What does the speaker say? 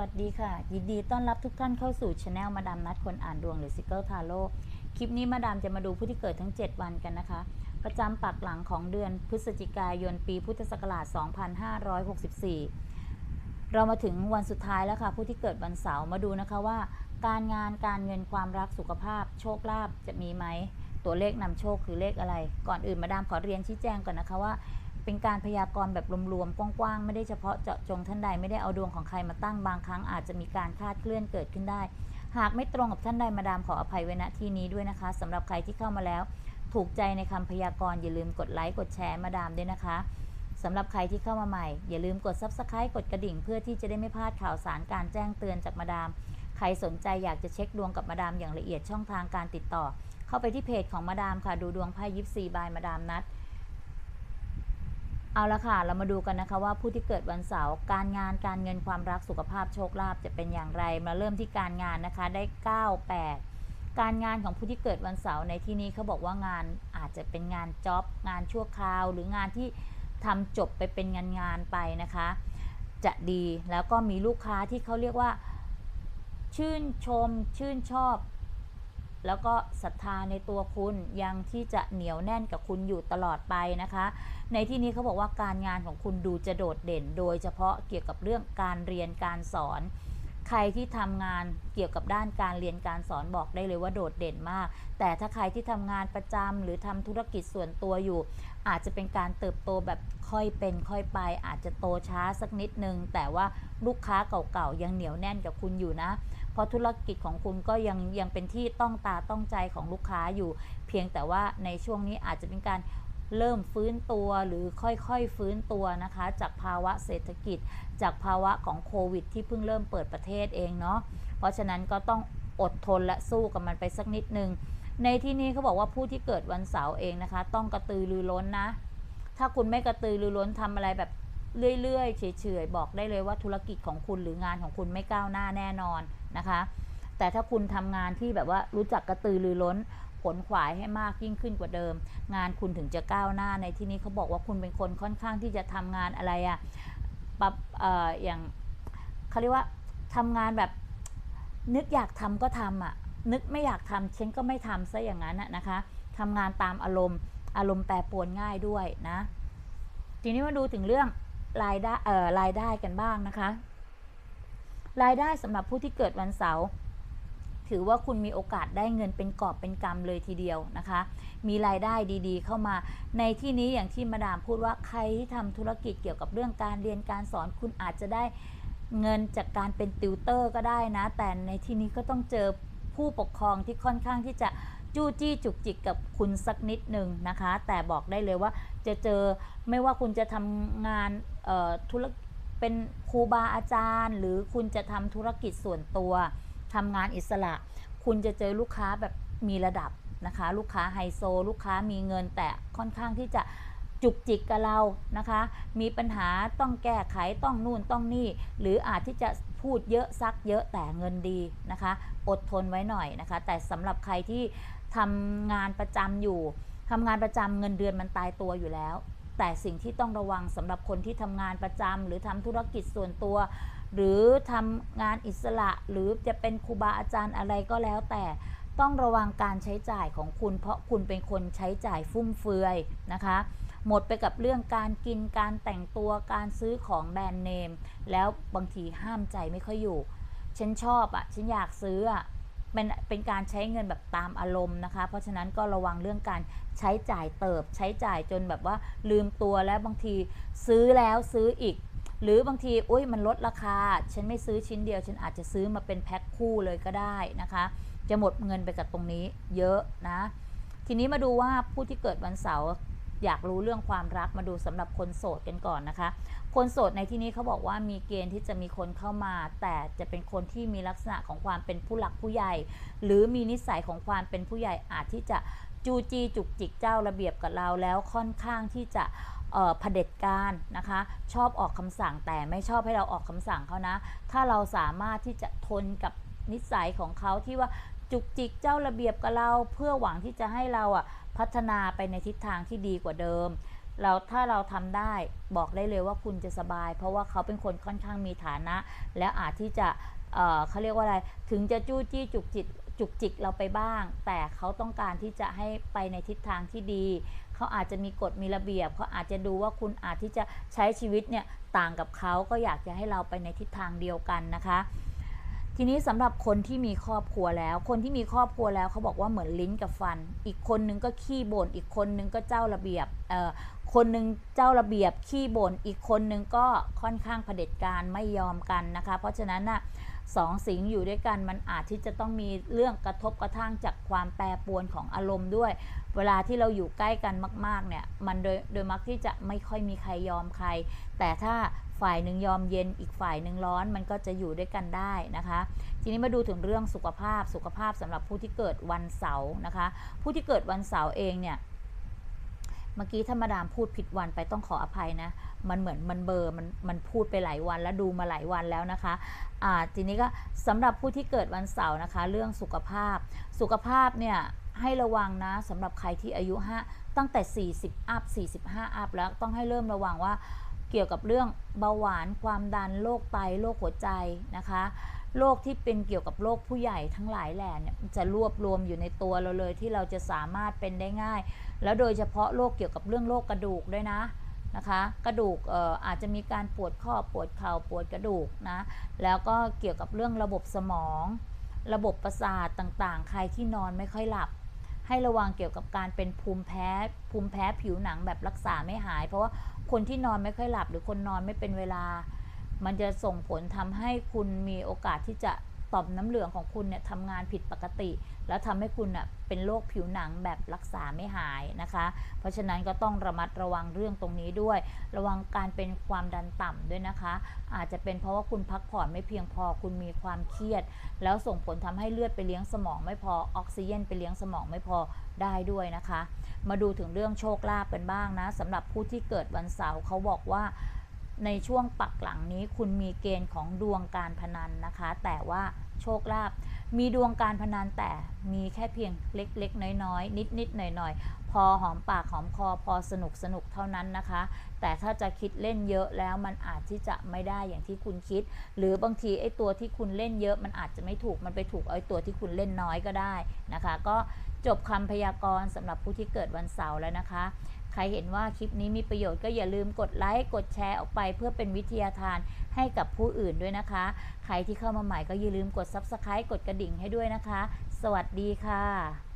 วัสดีค่ะ ยินดีต้อนรับทุกท่านเข้าสู่ช anel มาดามนัดคนอ่านดวงหรือซิเกิลทาโร่คลิปนี้มาดามจะมาดูผู้ที่เกิดทั้ง 7 วันกันนะคะ ประจำปักหลังของเดือนพฤศจิกายนปีพุทธศักราช 2564 เรามาถึงวันสุดท้ายแล้วค่ะ ผู้ที่เกิดวันเสาร์มาดูนะคะว่า การงานการเงินความรักสุขภาพ โชคลาภจะมีไหมตัวเลขนำโชคคือเลขอะไร ก่อนอื่นมาดามขอเรียนชี้แจงก่อนนะคะว่า เป็นการพยากรณ์แบบรวมๆกว้างๆ ไม่ได้เฉพาะเจาะจงท่านใดไม่ได้เอาดวงของใครมาตั้งบางครั้งอาจจะมีการคาดเคลื่อนเกิดขึ้นได้ หากไม่ตรงกับท่านใดมาดามขออภัยไว้ณที่นี้ด้วยนะคะสำหรับใครที่เข้ามาแล้ว ถูกใจในคำพยากรณ์อย่าลืมกดไลค์กดแชร์มาดามด้วยนะคะสำหรับใครที่เข้ามาใหม่ อย่าลืมกด subscribe กดกระดิ่ง เพื่อที่จะได้ไม่พลาดข่าวสารการแจ้งเตือนจากมาดาม ใครสนใจอยากจะเช็คดวงกับมาดามอย่างละเอียดช่องทางการติดต่อ เข้าไปที่เพจของมาดามค่ะดูดวงไพ่ยิปซีบายมาดามนัด เอาละค่ะ เรามาดูกันนะคะว่าผู้ที่เกิดวันเสาร์การงานการเงินความรักสุขภาพโชคลาภจะเป็นอย่างไร มาเริ่มที่การงานนะคะได้ 9 8 การงานของผู้ที่เกิดวันเสาร์ในที่นี้เขาบอกว่างานอาจจะเป็นงานจ็อบงานชั่วคราว หรืองานที่ทำจบไปเป็นงานงานไปนะคะ จะดีแล้วก็มีลูกค้าที่เขาเรียกว่า ชื่นชมชื่นชอบ แล้วก็ศรัทธาในตัวคุณยังที่จะเหนียวแน่นกับคุณอยู่ตลอดไปนะคะ ในที่นี้เขาบอกว่าการงานของคุณดูจะโดดเด่น โดยเฉพาะเกี่ยวกับเรื่องการเรียนการสอน ใครที่ทำงานเกี่ยวกับด้านการเรียนการสอนบอกได้เลยว่าโดดเด่นมาก แต่ถ้าใครที่ทำงานประจำหรือทำธุรกิจส่วนตัวอยู่ อาจจะเป็นการเติบโตแบบค่อยเป็นค่อยไป อาจจะโตช้าสักนิดนึง แต่ว่าลูกค้าเก่าๆยังเหนียวแน่นกับคุณอยู่นะ เพราะธุรกิจของคุณก็ยังยังเป็นที่ต้องตาต้องใจของลูกค้าอยู่ เพียงแต่ว่าในช่วงนี้อาจจะเป็นการ เริ่มฟื้นตัวหรือค่อยๆฟื้นตัวนะคะ จากภาวะเศรษฐกิจ จากภาวะของโควิด ที่เพิ่งเริ่มเปิดประเทศเองเนาะเพราะฉะนั้นก็ต้องอดทนและสู้กับมันไปสักนิดนึงในที่นี้เขาบอกว่าผู้ที่เกิดวันเสาร์เองนะคะ ต้องกระตือรือร้นนะ ถ้าคุณไม่กระตือรือร้นทำอะไรแบบเรื่อยๆเฉยๆบอกได้เลยว่าธุรกิจของคุณหรืองานของคุณไม่ก้าวหน้าแน่นอนนะคะ แต่ถ้าคุณทำงานที่แบบว่ารู้จักกระตือรือร้น ผลขวายให้มากยิ่งขึ้นกว่าเดิม งานคุณถึงจะก้าวหน้าในที่นี้เขาบอกว่าคุณเป็นคนค่อนข้างที่จะทำงานอะไรอะปรับเอ่ออย่างเขาเรียกว่าทำงานแบบนึกอยากทำก็ทำอะนึกไม่อยากทำฉันก็ไม่ทำซะอย่างนั้นอะนะคะทำงานตามอารมณ์ อารมณ์แปรปรวนง่ายด้วยนะ ทีนี้มาดูถึงเรื่องรายได้เอ่อรายได้กันบ้างนะคะ รายได้สำหรับผู้ที่เกิดวันเสาร์ ถือว่าคุณมีโอกาสได้เงินเป็นกอบเป็นกำเลยทีเดียวนะคะ มีรายได้ดีๆ เข้ามา ในที่นี้อย่างที่มาดามพูดว่าใครที่ทำธุรกิจเกี่ยวกับเรื่องการเรียนการสอนคุณอาจจะได้เงินจากการเป็นติวเตอร์ก็ได้นะ แต่ในที่นี้ก็ต้องเจอผู้ปกครองที่ค่อนข้างที่จะจู้จี้จุกจิกกับคุณสักนิดหนึ่งนะคะ แต่บอกได้เลยว่าจะเจอไม่ว่าคุณจะทำงานเอ่อธุรกิจเป็นครูบาอาจารย์ หรือคุณจะทำธุรกิจส่วนตัว ทำงานอิสระ คุณจะเจอลูกค้าแบบมีระดับนะคะ ลูกค้าไฮโซ ลูกค้ามีเงินแต่ค่อนข้างที่จะจุกจิกกับเรานะคะ มีปัญหาต้องแก้ไขต้องนู่นต้องนี่ หรืออาจที่จะพูดเยอะซักเยอะแต่เงินดีนะคะ อดทนไว้หน่อยนะคะ แต่สำหรับใครที่ทำงานประจำอยู่ทำงานประจำเงินเดือนมันตายตัวอยู่แล้ว แต่สิ่งที่ต้องระวังสำหรับคนที่ทำงานประจำหรือทำธุรกิจส่วนตัว หรือทำงานอิสระหรือจะเป็นครูบาอาจารย์อะไรก็แล้วแต่ต้องระวังการใช้จ่ายของคุณ เพราะคุณเป็นคนใช้จ่ายฟุ่มเฟือยนะคะ หมดไปกับเรื่องการกินการแต่งตัวการซื้อของแบรนด์เนม แล้วบางทีห้ามใจไม่ค่อยอยู่ ฉันชอบอะ่ะฉันอยากซื้ออะ่ะเป็นเป็นการใช้เงินแบบตามอารมณ์นะคะ เพราะฉะนั้นก็ระวังเรื่องการใช้จ่ายเติบ ใช้จ่ายจนแบบว่าลืมตัวแล้วบางทีซื้อแล้วซื้ออีก หรือบางทีอุ้ยมันลดราคา ฉันไม่ซื้อชิ้นเดียว ฉันอาจจะซื้อมาเป็นแพ็คคู่เลยก็ได้นะคะ จะหมดเงินไปกับตรงนี้เยอะนะ ทีนี้มาดูว่าผู้ที่เกิดวันเสาร์อยากรู้เรื่องความรักมาดูสำหรับคนโสดกันก่อนนะคะ คนโสดในที่นี้เขาบอกว่ามีเกณฑ์ที่จะมีคนเข้ามา แต่จะเป็นคนที่มีลักษณะของความเป็นผู้หลักผู้ใหญ่ หรือมีนิสัยของความเป็นผู้ใหญ่อาจที่จะจูจีจุกจิกเจ้าระเบียบกับเราแล้วค่อนข้างที่จะ เอ่อเผด็จการนะคะ ชอบออกคำสั่งแต่ไม่ชอบให้เราออกคำสั่งเขานะ ถ้าเราสามารถที่จะทนกับนิสัยของเขาที่ว่าจุกจิกเจ้าระเบียบกับเราเพื่อหวังที่จะให้เราอะพัฒนาไปในทิศทางที่ดีกว่าเดิม เราถ้าเราทำได้บอกได้เลยว่าคุณจะสบาย เพราะว่าเขาเป็นคนค่อนข้างมีฐานะ แล้วอาจที่จะเเขาเรียกว่าอะไร ถึงจะจู้จี้จุกจิก จุกจิกเราไปบ้าง แต่เขาต้องการที่จะให้ไปในทิศทางที่ดี เขาอาจจะมีกฎมีระเบียบ เขาอาจจะดูว่าคุณอาจที่จะใช้ชีวิตเนี่ยต่างกับเขาก็อยากจะให้เราไปในทิศทางเดียวกันนะคะทีนี้สำหรับคนที่มีครอบครัวแล้ว คนที่มีครอบครัวแล้วเขาบอกว่าเหมือนลิ้นกับฟัน อีกคนนึงก็ขี้บ่นอีกคนนึงก็เจ้าระเบียบเอ่อคนนึงเจ้าระเบียบขี้บ่นอีกคนนึงก็ค่อนข้างเผด็จการไม่ยอมกันนะคะ เพราะฉะนั้นน่ะ สองสิงอยู่ด้วยกันมันอาจที่จะต้องมีเรื่องกระทบกระทั่งจากความแปรปรวนของอารมณ์ด้วย เวลาที่เราอยู่ใกล้กันมาก ๆ เนี่ย มันโดยโดยมักที่จะไม่ค่อยมีใครยอมใคร แต่ถ้าฝ่ายหนึ่งยอมเย็นอีกฝ่ายหนึ่งร้อนมันก็จะอยู่ด้วยกันได้นะคะ ทีนี้มาดูถึงเรื่องสุขภาพสุขภาพสำหรับผู้ที่เกิดวันเสาร์นะคะ ผู้ที่เกิดวันเสาร์เองเนี่ย มื่อกี้ถ้ามาดามพูดผิดวันไปต้องขออภัยนะ มันเหมือนมันเบอร์มันมันพูดไปหลายวันแล้วดูมาหลายวันแล้วนะคะอ่าทีนี้ก็สำหรับผู้ที่เกิดวันเสาร์นะคะ เรื่องสุขภาพ สุขภาพเนี่ยให้ระวังนะสำหรับใครที่อายุ5ตั้งแต่ 40 อัพ 45 อัพแล้วต้องให้เริ่มระวังว่าเกี่ยวกับเรื่องเบาหวานความดันโรคไตโรคหัวใจนะคะ โรคที่เป็นเกี่ยวกับโรคผู้ใหญ่ทั้งหลายแหล่เนี่ยจะรวบรวมอยู่ในตัวเราเลยที่เราจะสามารถเป็นได้ง่าย แล้วโดยเฉพาะโรคเกี่ยวกับเรื่องโรคกระดูกด้วยนะนะคะ กระดูกอออาจจะมีการปวดข้อปวดเข่าปวดกระดูกนะแล้วก็เกี่ยวกับเรื่องระบบสมอง ระบบประสาทต่างๆ ใครที่นอนไม่ค่อยหลับ ให้ระวังเกี่ยวกับการเป็นภูมิแพ้ภูมิแพ้ผิวหนังแบบรักษาไม่หาย เพราะว่าคนที่นอนไม่ค่อยหลับ หรือคนนอนไม่เป็นเวลา มันจะส่งผลทำให้คุณมีโอกาสที่จะต่อมน้ำเหลืองของคุณเนี่ยทำงานผิดปกติ แล้วทำให้คุณน่ะเป็นโรคผิวหนังแบบรักษาไม่หายนะคะ เพราะฉะนั้นก็ต้องระมัดระวังเรื่องตรงนี้ด้วย ระวังการเป็นความดันต่ำด้วยนะคะ อาจจะเป็นเพราะว่าคุณพักผ่อนไม่เพียงพอคุณมีความเครียด แล้วส่งผลทำให้เลือดไปเลี้ยงสมองไม่พอออกซิเจนไปเลี้ยงสมองไม่พอได้ด้วยนะคะ มาดูถึงเรื่องโชคลาภกันบ้างนะสำหรับผู้ที่เกิดวันเสาร์เขาบอกว่า ในช่วงปักหลังนี้คุณมีเกณฑ์ของดวงการพนันนะคะ แต่ว่าโชคลาภมีดวงการพนันแต่มีแค่เพียงเล็กๆ น้อยๆ นิดๆ หน่อยๆ พอหอมปากหอมคอพอสนุกสนุกเท่านั้นนะคะ แต่ถ้าจะคิดเล่นเยอะแล้วมันอาจที่จะไม่ได้อย่างที่คุณคิด หรือบางทีไอ้ตัวที่คุณเล่นเยอะมันอาจจะไม่ถูกมันไปถูกไอ้ตัวที่คุณเล่นน้อยก็ได้นะคะ ก็จบคำพยากรณ์สำหรับผู้ที่เกิดวันเสาร์แล้วนะคะ ใครเห็นว่าคลิปนี้มีประโยชน์ก็อย่าลืมกดไลค์กดแชร์ออกไปเพื่อเป็นวิทยาทานให้กับผู้อื่นด้วยนะคะ ใครที่เข้ามาใหม่ก็อย่าลืมกด Subscribe กดกระดิ่งให้ด้วยนะคะ สวัสดีค่ะ